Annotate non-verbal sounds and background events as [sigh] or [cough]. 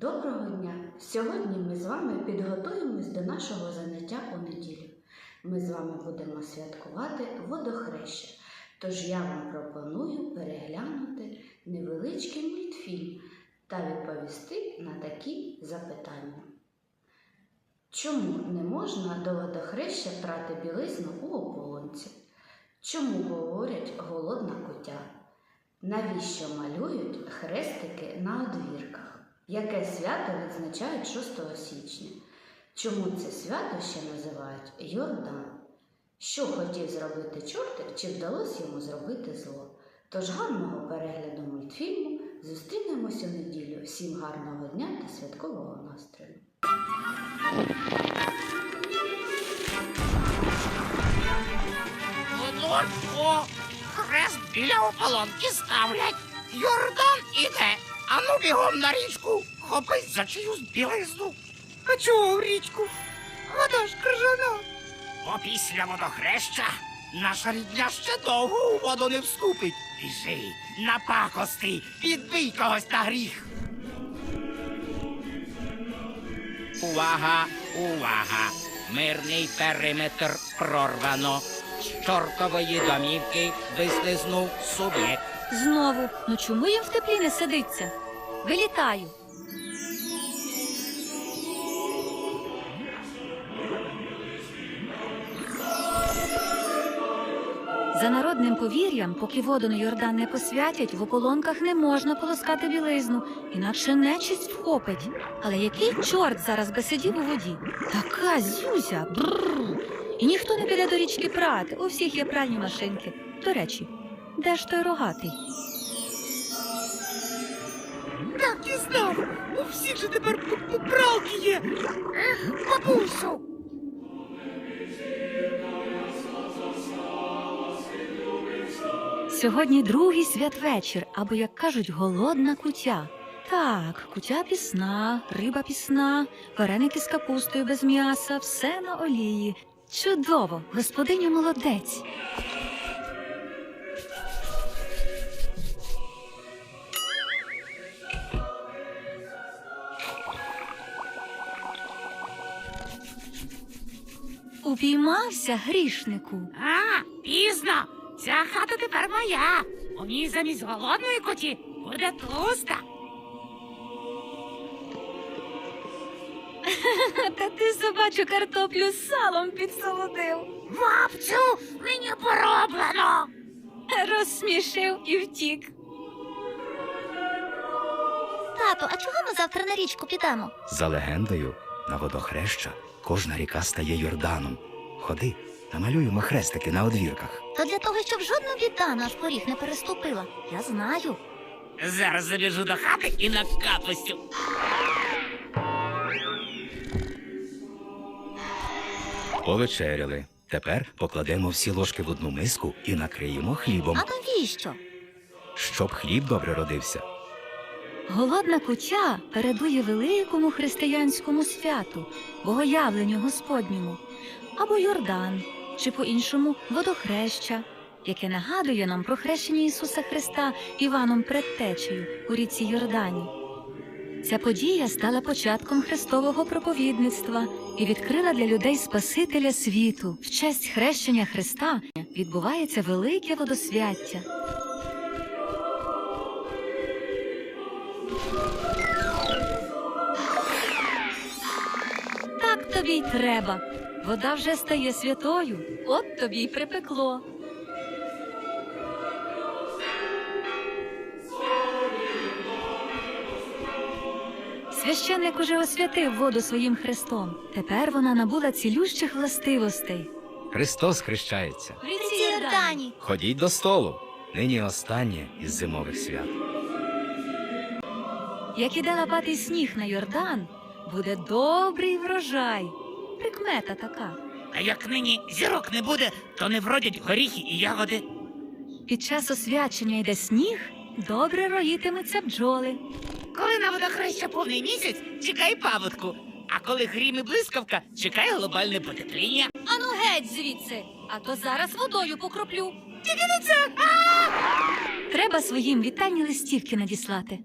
Доброго дня! Сьогодні ми з вами підготуємось до нашого заняття у неділю. Ми з вами будемо святкувати водохреща. Тож я вам пропоную переглянути невеличкий мультфільм та відповісти на такі запитання. Чому не можна до водохреща прати білизну у ополонці? Чому говорять голодна кутя? Навіщо малюють хрестики на одвірках? Яке свято відзначають 6 січня? Чому це свято ще називають Йордан? Що хотів зробити чортик, чи вдалося йому зробити зло? Тож гарного перегляду мультфільму зустрінемося в неділю. Всім гарного дня та святкового настрою! Хрест біля ополонки ставлять. Йордан іде. Ану бігом на річку. Хопись за чиюсь білизну. А чого в річку? Вода ж крижана. Опісля водохреща наша рідня ще довго у воду не вступить. Біжи, напакости, підбий когось на гріх. Увага, увага! Мирний периметр прорвано. Чортової домівки вислизнув суб'єкт. Знову, ну чому їм в теплі не сидиться? Вилітаю. За народним повір'ям, поки воду на Йордан не посвятять, в ополонках не можна полоскати білизну, інакше нечисть вхопить. Але який чорт зараз би сидів у воді? Така зюзя. Бррр. І ніхто не піде до річки прати. У всіх є пральні машинки. До речі, де ж той рогатий? Так і знав. У всіх же тепер пралки є. Ех, бабусю. Сьогодні другий святвечір, або, як кажуть, голодна кутя. Так, кутя пісна, риба пісна, вареники з капустою без м'яса, все на олії. Чудово, господиня молодець. Упіймався грішнику. А, пізно. Ця хата тепер моя. У ній замість голодної коті буде тлуста. [laughs] Та ти собачу картоплю з салом підсолодив. Бабцю, мені пороблено. Розсмішив і втік. Тато, а чого ми завтра на річку підемо? За легендою, на водохреща кожна ріка стає Йорданом. Ходи, намалюємо хрестики на одвірках. То для того, щоб жодна біда наш поріг не переступила. Я знаю. Зараз забіжу до хати і накапустю. Повечеряли. Тепер покладемо всі ложки в одну миску і накриємо хлібом, А навіщо? щоб хліб добре родився. Голодна кутя передує великому християнському святу, богоявленню Господньому, або Йордан, чи по-іншому водохреща, яке нагадує нам про хрещення Ісуса Христа Іваном Предтечею у ріці Йордані. Ця подія стала початком Христового проповідництва і відкрила для людей Спасителя світу. В честь хрещення Христа відбувається велике водосвяття. Так тобі й треба. Вода вже стає святою, от тобі й припекло. Священник уже освятив воду своїм хрестом. Тепер вона набула цілющих властивостей. Христос хрещається. В Ріці Йордані. Ходіть до столу. Нині останнє із зимових свят. Як іде лапатий сніг на Йордан, буде добрий врожай. Прикмета така. А як нині зірок не буде, то не вродять горіхи і ягоди. Під час освячення йде сніг, добре роїтимуться бджоли. Коли на водохреща повний місяць, чекай паводку. А коли грім і блискавка, чекай глобальне потепління. Ану геть звідси, а то зараз водою покроплю. Тільки не це! Треба своїм вітальні листівки надіслати.